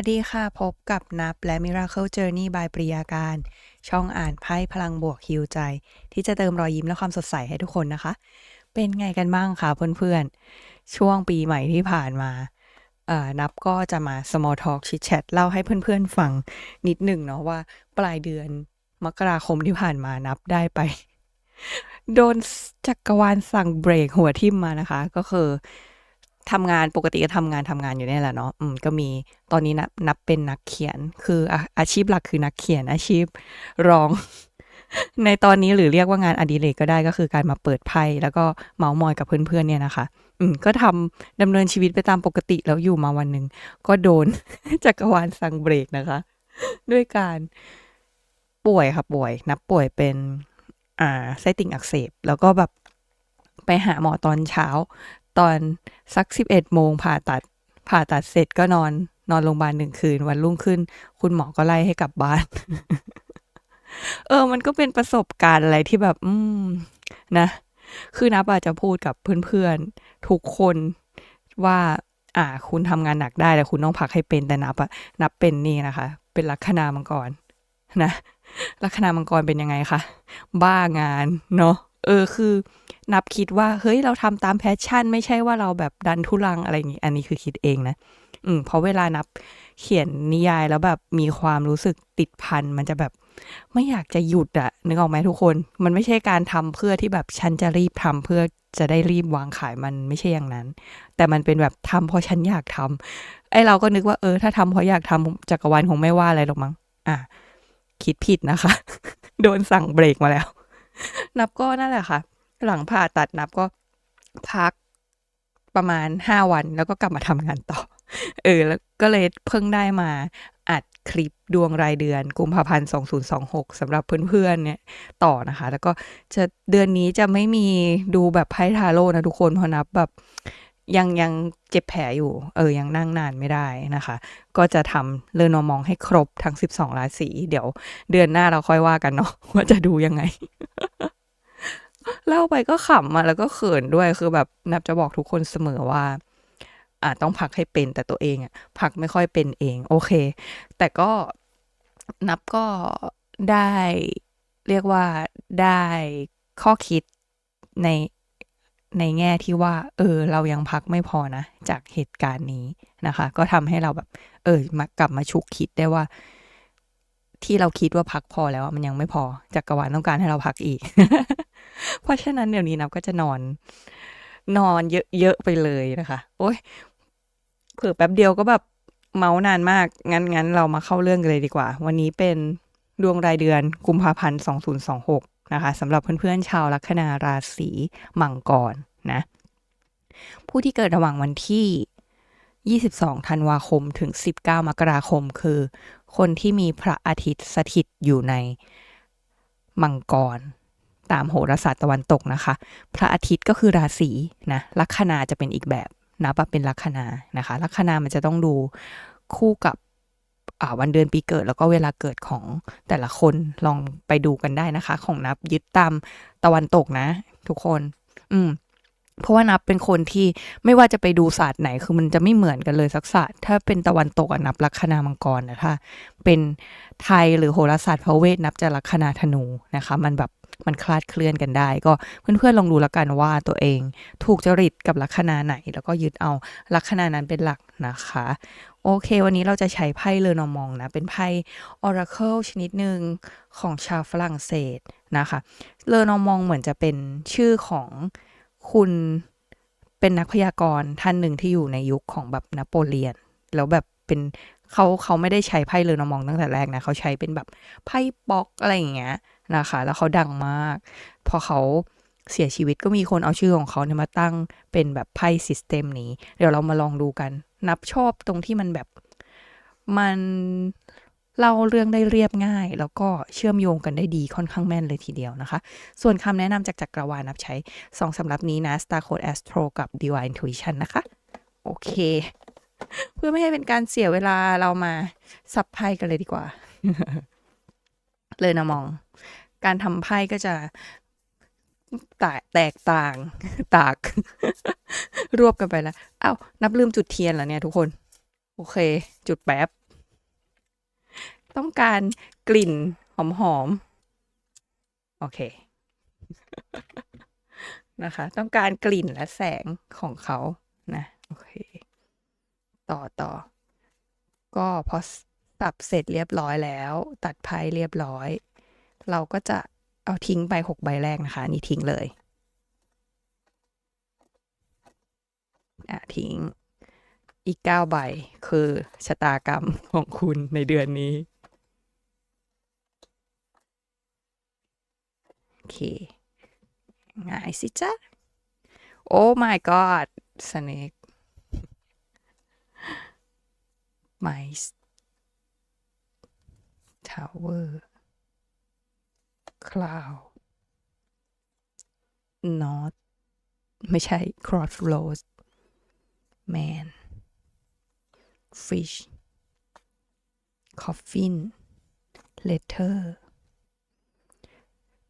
วัสดีค่ะ พบกับนับและ Miracle Journey by ปริยาการ ช่องอ่านไพ่พลังบวกฮิวใจ ที่จะเติมรอยยิ้มและความสดใสให้ทุกคนนะคะ เป็นไงกันบ้างคะเพื่อนๆ ช่วงปีใหม่ที่ผ่านมาเอ่อนับก็จะมา small talk chit chat เล่าให้เพื่อนๆฟังนิดหนึ่งเนาะว่า ปลายเดือนมกราคมที่ผ่านมานับได้ไป โดนจักรวาลสั่งเบรกหัวทิ่มมานะคะ ก็คือ ทำงานปกติก็ทำงานทำงานอยู่เนี่ยแหละเนาะอืมก็มีตอนนี้นับนับเป็นนักเขียน คืออาอาชีพหลักคือนักเขียนอาชีพรอง ในตอนนี้หรือเรียกว่างานอดิเรกก็ได้ก็คือการมาเปิดไพ่แล้วก็เมาส์มอยกับเพื่อนๆเนี่ยนะคะ อืมก็ทำดำเนินชีวิตไปตามปกติแล้วอยู่มาวันหนึ่งก็โดนจักรวาลสั่งเบรกนะคะ ด้วยการป่วยค่ะป่วย นับป่วยเป็นอ่าไส้ติ่งอักเสบแล้วก็แบบไปหาหมอตอนเช้า ตอนสักสิบเอ็ดโมงผ่าตัด ผ่าตัดเสร็จก็นอน นอนโรงพยาบาลหนึ่งคืน วันรุ่งขึ้น คุณหมอก็ไล่ให้กลับบ้าน เออ มันก็เป็นประสบการณ์อะไรที่แบบ อืม นะ คือนับอาจจะพูดกับเพื่อนๆ ทุกคนว่า อ่า คุณทำงานหนักได้แต่คุณต้องพักให้เป็นแต่นับอะนับเป็นนี่นะคะ เป็นลัคนามังกรนะลัคนามังกรเป็นยังไงคะ บ้างานเนาะ เออคือนับคิดว่าเฮ้ยเราทำตามแพชชั่น ไม่ใช่ว่าเราแบบดันทุลังอะไรอย่างงี้ อันนี้คือคิดเองนะ อืมเพราะเวลานับเขียนนิยายแล้วแบบมีความรู้สึกติดพันมันจะแบบไม่อยากจะหยุดอะนึกออกไหมทุกคน มันไม่ใช่การทำเพื่อที่แบบฉันจะรีบทำเพื่อจะได้รีบวางขายมันไม่ใช่อย่างนั้น แต่มันเป็นแบบทำเพราะฉันอยากทำไอเราก็นึกว่าเออ ถ้าทำเพราะอยากทำจักรวาลคงไม่ว่าอะไรหรอกมั้งอะคิดผิดนะคะ โดนสั่งเบรกมาแล้ว นับก็นั่นแหละค่ะ หลังผ่าตัดนับก็พักประมาณห้าวันแล้วก็กลับมาทำงานต่อ เออ แล้วก็เลยเพิ่งได้มาอัดคลิปดวงรายเดือนกุมภาพันธ์ 2026สำหรับเพื่อนๆ เนี่ยต่อนะคะ แล้วก็จะเดือนนี้จะไม่มีดูแบบไพ่ทาโร่นะทุกคนเพราะนับแบบยังยังเจ็บแผลอยู่ เออ ยังนั่งนานไม่ได้นะคะ ก็จะทำเลอนอมองให้ครบทั้ง 12 ราศี เดี๋ยวเดือนหน้าเราค่อยว่ากันเนาะว่าจะดูยังไง เล่าไปก็ขำมาแล้วก็เขินด้วยคือแบบนับจะบอกทุกคนเสมอว่าอ่าต้องพักให้เป็นแต่ตัวเองอะพักไม่ค่อยเป็นเอง โอเค แต่ก็นับก็ได้เรียกว่าได้ข้อคิดในในแง่ที่ว่า เออ เรายังพักไม่พอนะ จากเหตุการณ์นี้นะคะ ก็ทำให้เราแบบ เออมากลับมาฉุกคิดได้ว่า ที่เราคิดว่าพักพอแล้วมันยังไม่พอจักรวาลต้องการให้เราพักอีก เพราะฉะนั้นเดี๋ยวนี้นับก็จะนอน นอนเยอะๆไปเลยนะคะ โอ้ยเผื่อแป๊บเดียวก็แบบเมาส์นานมาก งั้นงั้นเรามาเข้าเรื่องกันเลยดีกว่า วันนี้เป็นดวงรายเดือนกุมภาพันธ์2026นะคะสำหรับเพื่อนๆชาวลัคนาราศีมังกรนะ ผู้ที่เกิดระหว่างวันที่ 22 ธันวาคมถึง 19 มกราคม คือ คนที่มีพระอาทิตย์สถิตอยู่ในมังกร ตามโหราศาสตร์ตะวันตกนะคะ พระอาทิตย์ก็คือราศีนะลัคนาจะเป็นอีกแบบนับว่าเป็นลัคนานะคะ ลัคนามันจะต้องดูคู่กับวันเดือนปีเกิดแล้วก็เวลาเกิดของแต่ละคนลองไปดูกันได้นะคะ ของนับยึดตามตะวันตกนะ ทุกคน อืมเพราะว่านับเป็นคนที่ไม่ว่าจะไปดูศาสตร์ไหนคือมันจะไม่เหมือนกันเลยสักศาสตร์ถ้าเป็นตะวันตกนับลัคนามังกรนะถ้าเป็นไทยหรือโหราศาสตร์พระเวทนับจะลัคนาธนูนะคะ มันแบบ มันคลาดเคลื่อนกันได้ ก็เพื่อนๆลองดูแล้วกันว่าตัวเองถูกจริตกับลัคนาไหน แล้วก็ยึดเอาลัคนานั้นเป็นหลักนะคะ โอเค วันนี้เราจะใช้ไพ่เลอนอมองนะ เป็นไพ่ Oracle ชนิดหนึ่งของชาวฝรั่งเศสนะคะเลอนอมองเหมือนจะเป็นชื่อของคุณเป็นนักพยากรณ์ท่านหนึ่งที่อยู่ในยุคของแบบนโปเลียน แล้วแบบเป็นเขาเขาไม่ได้ใช้ไพ่เลอนอมองตั้งแต่แรกนะ เขาใช้เป็นแบบไพ่ป๊อกอะไรอย่างเงี้ย นะคะ แล้วเขาดังมาก พอเขาเสียชีวิตก็มีคนเอาชื่อของเขาเนี่ยมาตั้งเป็นแบบไพ่ซิสเต็มนี้ เดี๋ยวเรามาลองดูกัน นับชอบตรงที่มันแบบมันเล่าเรื่องได้เรียบง่าย แล้วก็เชื่อมโยงกันได้ดีค่อนข้างแม่นเลยทีเดียวนะคะ ส่วนคำแนะนำจากจักรวาลนับใช้สองสำหรับนี้นะ Star Code Astro กับ Divine Intuition นะคะ โอเค เพื่อไม่ให้เป็นการเสียเวลาเรามาสับไพ่กันเลยดีกว่า เลยนะมอง การทำไพ่ก็จะแตกแตกต่างตาก รวบกันไปแล้วอ้าวนับลืมจุดเทียนเหรอเนี่ยทุกคน โอเค จุดแป๊บ ต้องการกลิ่นหอมๆ โอเค นะคะ ต้องการกลิ่นและแสงของเขานะ โอเค ต่อต่อ ก็พอ สับเสร็จเรียบร้อยแล้ว ตัดไพ่เรียบร้อย เราก็จะเอาทิ้งไปหกใบแรกนะคะนี่ทิ้งเลยอะทิ้งอีกเก้าใบคือชะตากรรมของคุณในเดือนนี้ โอเคง่ายสิจ๊ะ โอ้ my god snake mice tower cloud north ไม่ใช่ crossroads man fish coffin letter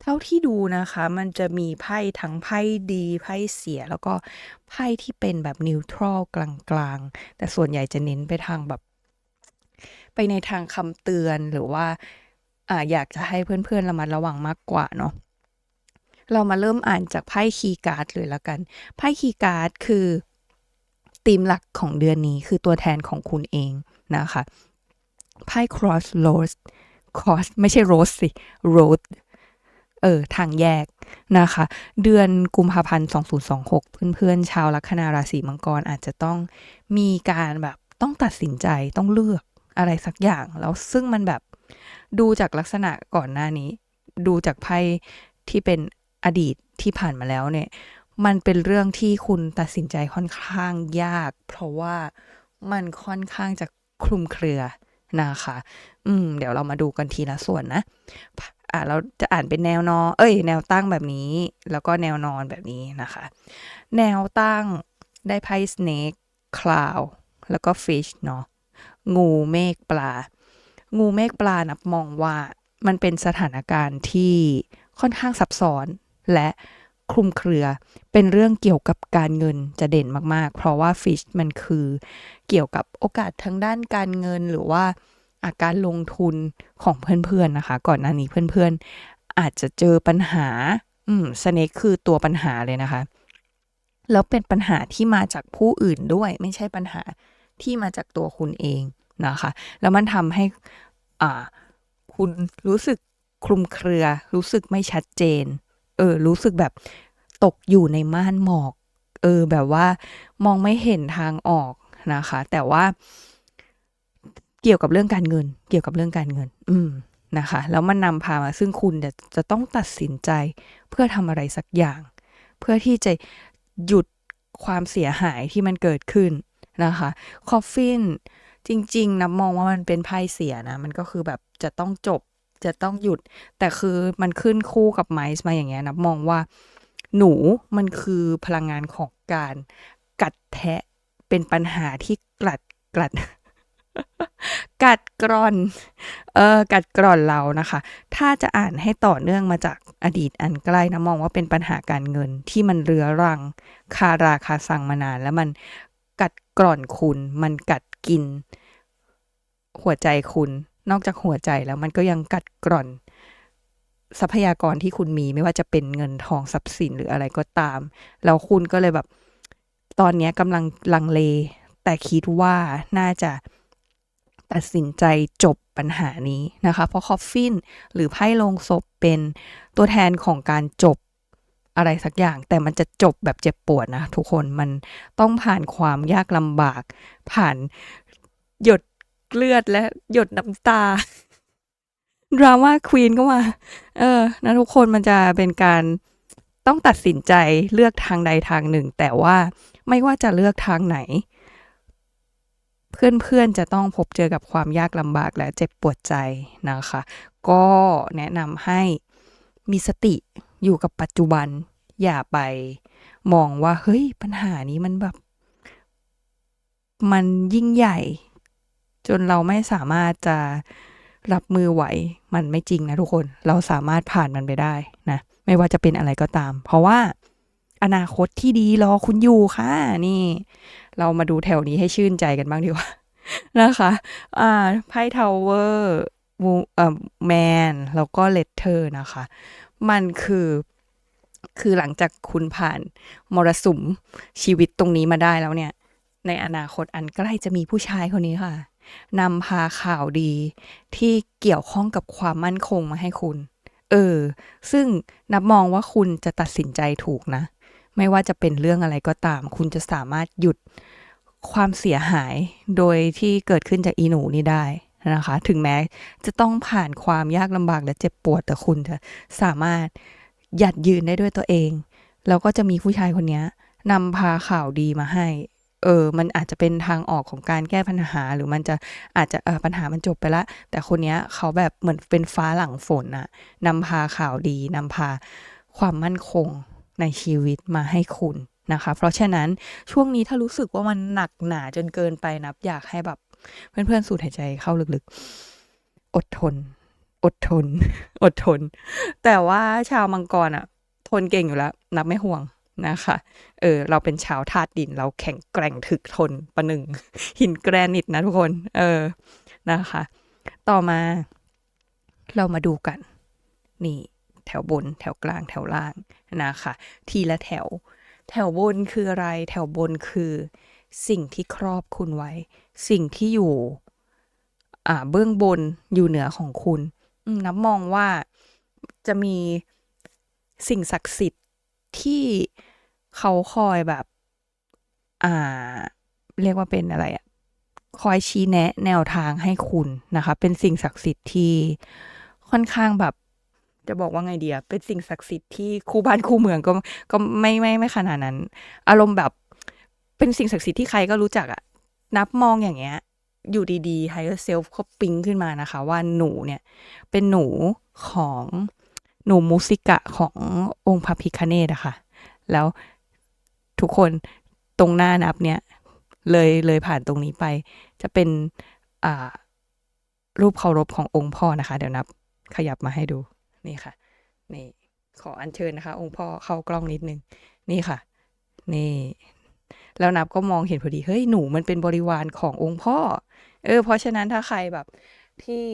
เท่าที่ดูนะคะ มันจะมีไพ่ทั้งไพ่ดีไพ่เสีย แล้วก็ไพ่ที่เป็นแบบนิวทรัลกลางๆ แต่ส่วนใหญ่จะเน้นไปทางแบบ ไปในทางคำเตือนหรือว่าอ่าอยากจะให้เพื่อนๆระมัดระวังมากกว่าเนาะเรามาเริ่มอ่านจากไพ่คีย์การ์ดเลยละกันไพ่คีย์การ์ดคือธีมหลักของเดือนนี้คือตัวแทนของคุณเองนะคะไพ่ cross roads cross ไม่ใช่ road สิ road เออทางแยกนะคะ เดือนกุมภาพันธ์2026 เพื่อนๆ ชาวลัคนาราศีมังกรอาจจะต้องมีการแบบต้องตัดสินใจต้องเลือก อะไรสักอย่าง แล้วซึ่งมันแบบดูจากลักษณะก่อนหน้านี้ ดูจากไพ่ที่เป็นอดีตที่ผ่านมาแล้วเนี่ย มันเป็นเรื่องที่คุณตัดสินใจค่อนข้างยาก เพราะว่ามันค่อนข้างจะคลุมเครือนะคะ อืม เดี๋ยวเรามาดูกันทีละส่วนนะ อ่าเราจะอ่านเป็นแนวนอน เอ้ย แนวตั้งแบบนี้ แล้วก็แนวนอนแบบนี้นะคะ แนวตั้งได้ไพ่ snake cloud แล้วก็ fish เนาะ งูเมฆปลา งูเมฆปลานับมองว่ามันเป็นสถานการณ์ที่ค่อนข้างซับซ้อนและคลุมเครือเป็นเรื่องเกี่ยวกับการเงินจะเด่นมาก ๆ เพราะว่า fish มันคือเกี่ยวกับโอกาสทางด้านการเงินหรือว่าอาการลงทุนของเพื่อน ๆ นะคะ ก่อนหน้านี้เพื่อน ๆ อาจจะเจอปัญหา อืมสเนคคือตัวปัญหาเลยนะคะ แล้วเป็นปัญหาที่มาจากผู้อื่นด้วย ไม่ใช่ปัญหาที่มาจากตัวคุณเอง นะคะ แล้วมันทำให้คุณรู้สึกคลุมเครือ รู้สึกไม่ชัดเจน เออ รู้สึกแบบตกอยู่ในม่านหมอก เออ แบบว่ามองไม่เห็นทางออกนะคะ แต่ว่าเกี่ยวกับเรื่องการเงิน เกี่ยวกับเรื่องการเงิน อืมนะคะ แล้วมันนำพามา ซึ่งคุณจะจะต้องตัดสินใจเพื่อทำอะไรสักอย่าง เพื่อที่จะหยุดความเสียหายที่มันเกิดขึ้นนะคะ คอฟฟิน จริง ๆนะมองว่ามันเป็นไพ่เสียนะ มันก็คือแบบจะต้องจบจะต้องหยุด แต่คือมันขึ้นคู่กับไมซ์มาอย่างเงี้ยนะมองว่าหนูมันคือพลังงานของการกัดแทะเป็นปัญหาที่กลัดกลัด กัดกร่อน เออกัดกร่อนเรานะคะ ถ้าจะอ่านให้ต่อเนื่องมาจากอดีตอันใกล้นะมองว่าเป็นปัญหาการเงินที่มันเรื้อรัง คาราคาซังมานาน แล้วมันกัดกร่อนคุณ มันกัดกิน หัวใจคุณ นอกจากหัวใจแล้วมันก็ยังกัดกร่อน ทรัพยากรที่คุณมีไม่ว่าจะเป็นเงินทองทรัพย์สินหรืออะไรก็ตาม แล้วคุณก็เลยแบบ ตอนนี้กำลังลังเล แต่คิดว่าน่าจะตัดสินใจจบปัญหานี้นะคะ เพราะคอฟฟินหรือไพ่ลงศพเป็นตัวแทนของการจบอะไรสักอย่าง แต่มันจะจบแบบเจ็บปวดนะทุกคนมันต้องผ่านความยากลำบาก ผ่านหยด เลือดและหยดน้ำตา ดราม่าควีนก็มา เออ นะทุกคนมันจะเป็นการต้องตัดสินใจเลือกทางใดทางหนึ่ง แต่ว่าไม่ว่าจะเลือกทางไหน เพื่อนๆจะต้องพบเจอกับความยากลำบากและเจ็บปวดใจนะคะ ก็แนะนำให้มีสติอยู่กับปัจจุบัน อย่าไปมองว่า เฮ้ย ปัญหานี้มันแบบ มันยิ่งใหญ่ จนเราไม่สามารถจะรับมือไหวมันไม่จริงนะทุกคน เราสามารถผ่านมันไปได้นะ ไม่ว่าจะเป็นอะไรก็ตาม เพราะว่าอนาคตที่ดีรอคุณอยู่ค่ะ นี่ เรามาดูแถวนี้ให้ชื่นใจกันบ้างดีกว่า นะคะอ่าไพ่ทาวเวอร์วูเอ่อแมนแล้วก็เลตเทอร์นะคะ มันคือคือหลังจากคุณผ่านมรสุมชีวิตตรงนี้มาได้แล้วเนี่ย ในอนาคตอันใกล้จะมีผู้ชายคนนี้ค่ะ นำพาข่าวดี ที่เกี่ยวข้องกับความมั่นคงมาให้คุณ เออ ซึ่งนับมองว่าคุณจะตัดสินใจถูกนะ ไม่ว่าจะเป็นเรื่องอะไรก็ตาม คุณจะสามารถหยุดความเสียหายโดยที่เกิดขึ้นจากอีหนูนี้ได้นะคะ ถึงแม้จะต้องผ่านความยากลำบากและเจ็บปวด แต่คุณจะสามารถหยัดยืนได้ด้วยตัวเอง แล้วก็จะมีผู้ชายคนนี้นำพาข่าวดีมาให้ เออมันอาจจะเป็นทางออกของการแก้ปัญหา หรือมันจะอาจจะเออปัญหามันจบไปละ แต่คนเนี้ยเขาแบบเหมือนเป็นฟ้าหลังฝนอะนำพาข่าวดีนำพาความมั่นคงในชีวิตมาให้คุณนะคะ เพราะฉะนั้นช่วงนี้ถ้ารู้สึกว่ามันหนักหนาจนเกินไปนับ อยากให้แบบเพื่อนๆสูดหายใจเข้าลึกๆ อดทน อดทน อดทน แต่ว่าชาวมังกรอะทนเก่งอยู่แล้ว นับไม่ห่วง นะคะ เออ เราเป็นชาวธาตุดิน เราแข็งแกร่งถึกทนประหนึ่ง หินแกรนิตนะทุกคน เออ นะคะ ต่อมาเรามาดูกัน นี่แถวบน แถวกลาง แถวล่างนะคะ ทีละแถว แถวบนคืออะไร แถวบนคือ สิ่งที่ครอบคุณไว้ สิ่งที่อยู่ อ่า เบื้องบนอยู่เหนือของคุณนับมองว่าจะมีสิ่งศักดิ์สิทธิ์ที่ เขาคอยแบบ อ่า เรียกว่าเป็นอะไรอะคอยชี้แนะแนวทางให้คุณนะคะ เป็นสิ่งศักดิ์สิทธิ์ที่ค่อนข้างแบบ จะบอกว่าไงเดียเป็นสิ่งศักดิ์สิทธิ์ที่คู่บ้านคู่เมืองก็ก็ไม่ไม่ไม่ขนาดนั้น อารมณ์แบบเป็นสิ่งศักดิ์สิทธิ์ที่ใครก็รู้จักอะนับมองอย่างเงี้ย อยู่ดีๆ higher self ก็ปิ๊งขึ้นมานะคะ ว่าหนูเนี่ย เป็นหนูของหนูมูสิกะขององค์พระพิคเนตอะค่ะ แล้ว ทุกคนตรงหน้านับเนี่ยเลยเลยผ่านตรงนี้ไป จะเป็นรูปเคารพขององค์พ่อนะคะ เดี๋ยวนับขยับมาให้ดูนี่ค่ะนี่ขออัญเชิญนะคะ องค์พ่อเข้ากล้องนิดนึงนี่ค่ะ นี่ แล้วนับก็มองเห็นพอดีเฮ้ยหนูมันเป็นบริวารขององค์พ่อ เออ เพราะฉะนั้นถ้าใครแบบที่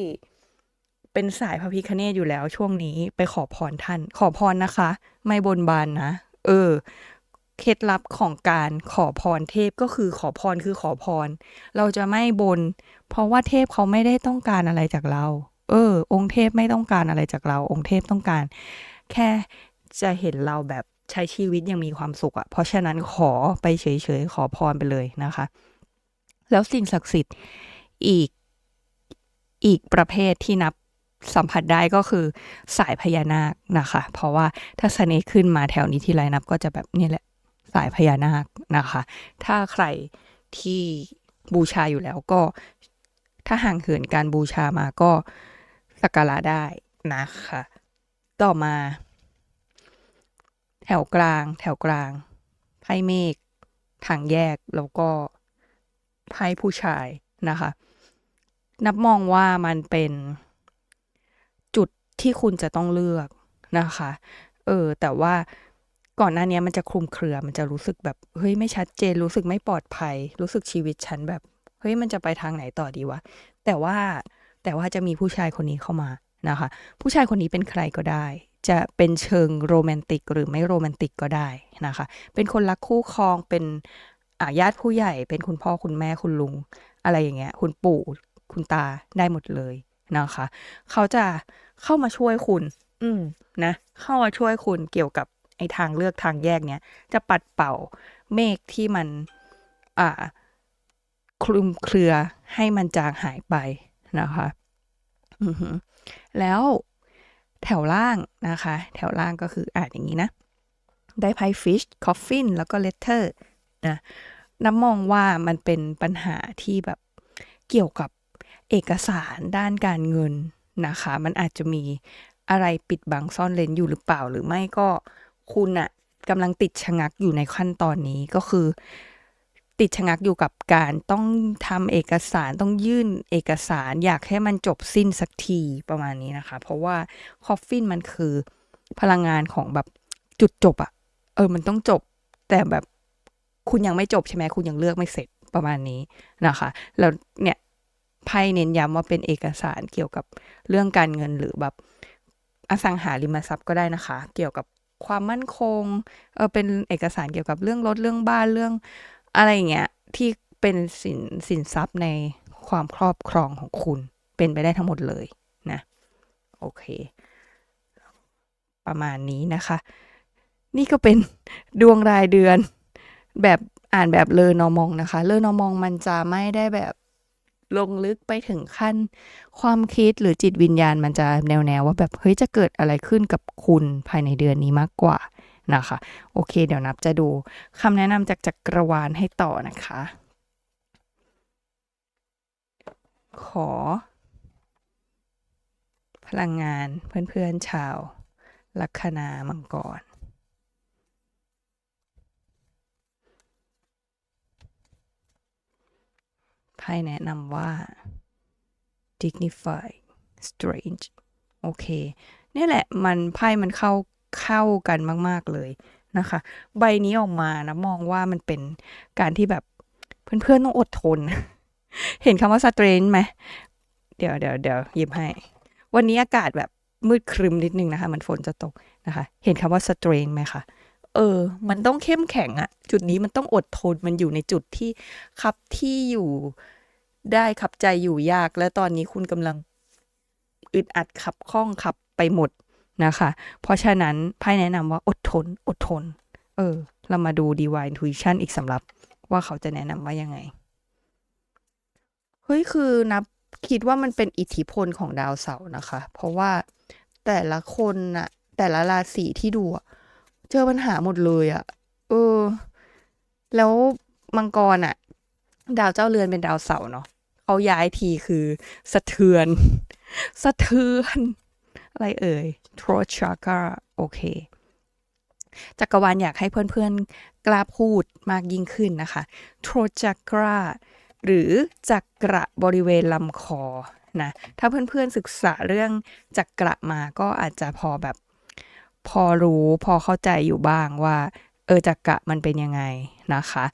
เป็นสายพระพิคเนตอยู่แล้วช่วงนี้ไปขอพรท่าน ขอพรนะคะ ไม่บนบานนะ เออ เคล็ดลับของการขอพรเทพก็คือขอพรคือขอพร เราจะไม่บน เพราะว่าเทพเขาไม่ได้ต้องการอะไรจากเรา เออ องค์เทพไม่ต้องการอะไรจากเรา องค์เทพต้องการ แค่จะเห็นเราแบบใช้ชีวิตยังมีความสุขอะเพราะฉะนั้นขอไปเฉยๆขอพรไปเลยนะคะ แล้วสิ่งศักดิ์สิทธิ์อีกอีกประเภทที่นับสัมผัสได้ก็คือสายพญานาคนะคะ เพราะว่าถ้าสเนคขึ้นมาแถวนี้ที่ไรนับก็จะแบบนี่แหละ สายพญานาคนะคะ ถ้าใครที่บูชาอยู่แล้วก็ ถ้าห่างเหินการบูชามาก็สักการะได้นะคะ ต่อมา แถวกลาง แถวกลางไพ่เมฆทางแยกแล้วก็ไพ่ผู้ชายนะคะ นับมองว่ามันเป็นจุดที่คุณจะต้องเลือกนะคะ เออ แต่ว่า ก่อนหน้านี้มันจะคลุมเครือ มันจะรู้สึกแบบเฮ้ยไม่ชัดเจน รู้สึกไม่ปลอดภัย รู้สึกชีวิตฉันแบบเฮ้ยมันจะไปทางไหนต่อดีวะ แต่ว่าแต่ว่าจะมีผู้ชายคนนี้เข้ามานะคะ ผู้ชายคนนี้เป็นใครก็ได้ จะเป็นเชิงโรแมนติกหรือไม่โรแมนติกก็ได้นะคะ เป็นคนรักคู่ครองเป็นอาญาติผู้ใหญ่ เป็นคุณพ่อคุณแม่คุณลุง อะไรอย่างเงี้ย คุณปู่คุณตาได้หมดเลยนะคะ เขาจะเข้ามาช่วยคุณ อืมนะ เข้ามาช่วยคุณเกี่ยวกับ ไอทางเลือกทางแยกเนี้ยจะปัดเป่าเมฆที่มันอ่าคลุมเครือให้มันจางหายไปนะคะแล้วแถวล่างนะคะ แถวล่างก็คืออ่านอย่างนี้นะ ได้ไพ่ฟิชคอฟฟินแล้วก็เลเทอร์นะน้ำมองว่ามันเป็นปัญหาที่แบบเกี่ยวกับเอกสารด้านการเงินนะคะ มันอาจจะมีอะไรปิดบังซ่อนเลนอยู่หรือเปล่าหรือไม่ก็ คุณอะกำลังติดชะงักอยู่ในขั้นตอนนี้ก็คือ ติดชะงักอยู่กับการต้องทำเอกสารต้องยื่นเอกสารอยากให้มันจบสิ้นสักทีประมาณนี้นะคะ เพราะว่าคอฟฟินมันคือพลังงานของแบบจุดจบอะเออ มันต้องจบ แต่แบบคุณยังไม่จบใช่ไหมคุณยังเลือกไม่เสร็จประมาณนี้นะคะ แล้วเนี่ยไพ่เน้นย้ำว่าเป็นเอกสารเกี่ยวกับเรื่องการเงินหรือแบบอสังหาริมทรัพย์ก็ได้นะคะ เกี่ยวกับ ความมั่นคงเออเป็นเอกสารเกี่ยวกับเรื่องรถเรื่องบ้านเรื่องอะไรอย่างเงี้ยที่เป็นสินสินทรัพย์ในความครอบครองของคุณเป็นไปได้ทั้งหมดเลยนะโอเค ประมาณนี้นะคะ นี่ก็เป็นดวงรายเดือนแบบอ่านแบบเลอนอมองนะคะ เลอนอมองมันจะไม่ได้แบบ ลงลึกไปถึงขั้น ความคิดหรือจิตวิญญาณมันจะแนวๆว่าแบบเฮ้ยจะเกิดอะไรขึ้นกับคุณภายในเดือนนี้มากกว่านะคะ โอเค เดี๋ยวนับจะดูคำแนะนำจากจักรวาลให้ต่อนะคะ ขอ พลังงานเพื่อนๆชาวลัคนามังกร ไพ่แนะนำว่า dignified strange โอเค นี่แหละมันไพ่มันเข้าเข้ากันมาก ๆ เลยนะคะ ใบนี้ออกมานะมองว่ามันเป็นการที่แบบเพื่อนๆต้องอดทน เห็นคำว่า strange ไหม เดี๋ยวเดี๋ยวเดี๋ยวหยิบให้ วันนี้อากาศแบบมืดครึมนิดนึงนะคะมันฝนจะตกนะคะ เห็นคำว่า strain ไหมคะเออ มันต้องเข้มแข็งอะจุดนี้มันต้องอดทนมันอยู่ในจุดที่คับที่อยู่ ได้ขับใจอยู่ยาก และตอนนี้คุณกำลังอึดอัดขับข้องขับไปหมดนะคะ เพราะฉะนั้นไพ่แนะนำว่าอดทน อดทน เออ เรามาดู divine intuition อีกสำหรับว่าเขาจะแนะนำว่ายังไง เฮ้ย คือนับคิดว่ามันเป็นอิทธิพลของดาวเสาร์นะคะ เพราะว่าแต่ละคนน่ะแต่ละราศีที่ดูเจอปัญหาหมดเลยอะเออ แล้วมังกรอะดาวเจ้าเรือนเป็นดาวเสาร์เนาะ เขาย้ายทีคือสะเทือน สะเทือน อะไรเอ่ย throat chakra โอเค จักรวาลอยากให้เพื่อนๆ กล้าพูดมากยิ่งขึ้นนะคะ throat chakra หรือจักระบริเวณลำคอนะถ้าเพื่อนๆศึกษาเรื่องจักระมาก็อาจจะพอแบบพอรู้พอเข้าใจอยู่บ้างว่า เออจักระมันเป็นยังไงนะคะ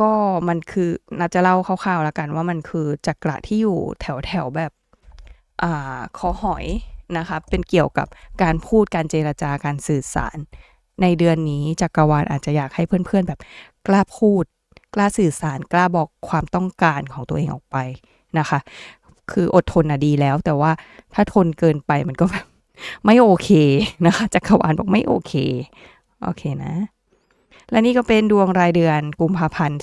ก็มันคือนับจะเล่าคร่าวๆแล้วกันว่ามันคือจักระที่อยู่แถวๆแบบอ่าคอหอยนะคะเป็นเกี่ยวกับการพูดการเจรจาการสื่อสาร ในเดือนนี้จักรวาลอาจจะอยากให้เพื่อนๆ แบบกล้าพูด กล้าสื่อสารกล้าบอกความต้องการของตัวเองออกไปนะคะ คืออดทนอะดีแล้ว แต่ว่าถ้าทนเกินไปมันก็แบบไม่โอเคนะคะจักรวาลบอกไม่โอเค โอเคนะ และนี่ก็เป็นดวงรายเดือนกุมภาพันธ์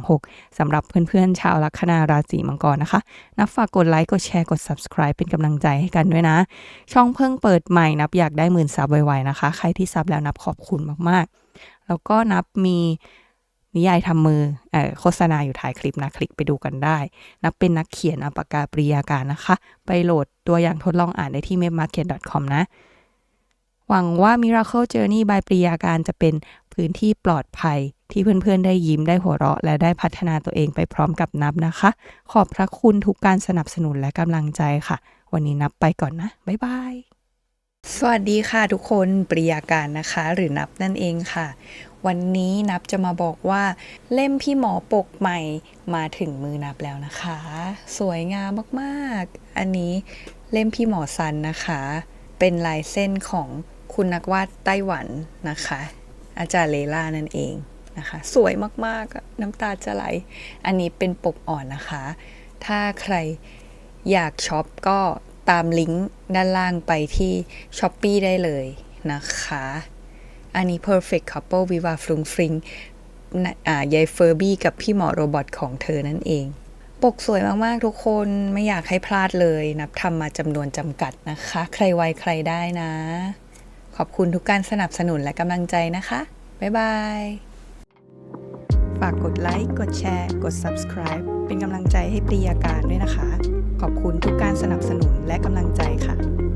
2026 สำหรับเพื่อนๆ ชาวลัคนาราศีมังกรนะคะ นับฝากกดไลค์ กดแชร์ กด subscribe เป็นกำลังใจให้กันด้วยนะ ช่องเพิ่งเปิดใหม่นับอยากได้หมื่นซับไวๆนะคะ ใครที่ซับแล้วนับขอบคุณมากๆ แล้วก็นับมีนิยายทำมืออโฆษณาอยู่ท้ายคลิปนะ คลิกไปดูกันได้ นับเป็นนักเขียนอัปากาปริยาการนะคะ ไปโหลดตัวอย่างทดลองอ่านได้ที่ mapmarket.com นะ หวังว่า Miracle Journey by ปริยาการจะเป็น พื้นที่ปลอดภัย ที่เพื่อนๆ ได้ยิ้มได้หัวเราะ และได้พัฒนาตัวเองไปพร้อมกับนับนะคะ ขอบพระคุณทุกการสนับสนุนและกำลังใจค่ะ วันนี้นับไปก่อนนะ บ๊ายบายสวัสดีค่ะทุกคนปริยาการนะคะ หรือนับนั่นเองค่ะ วันนี้นับจะมาบอกว่า เล่มพี่หมอปกใหม่มาถึงมือนับแล้วนะคะ สวยงามมากๆ อันนี้เล่มพี่หมอซันนะคะ เป็นลายเส้นของคุณนักวาดไต้หวันนะคะ อาจารย์เลล่านั่นเองนะคะ สวยมากๆน้ำตาจะไหล อันนี้เป็นปกอ่อนนะคะ ถ้าใครอยากช็อปก็ตามลิงก์ด้านล่างไปที่ s h อ p e e ได้เลยนะคะ อันนี้ perfect couple วิวาฟรุงฟริงอ่ายายเฟอร์บี้กับพี่หมอโรบอทของเธอนั่นเอง ปกสวยมาก ๆ ทุกคนไม่อยากให้พลาดเลย นับทำมาจำนวนจำกัดนะคะ ใครไวใครได้นะ ขอบคุณทุกการสนับสนุนและกำลังใจนะคะ บ๊ายบาย ฝากกดไลค์ กดแชร์ กด subscribe เป็นกำลังใจให้ปริยาการด้วยนะคะ ขอบคุณทุกการสนับสนุนและกำลังใจค่ะ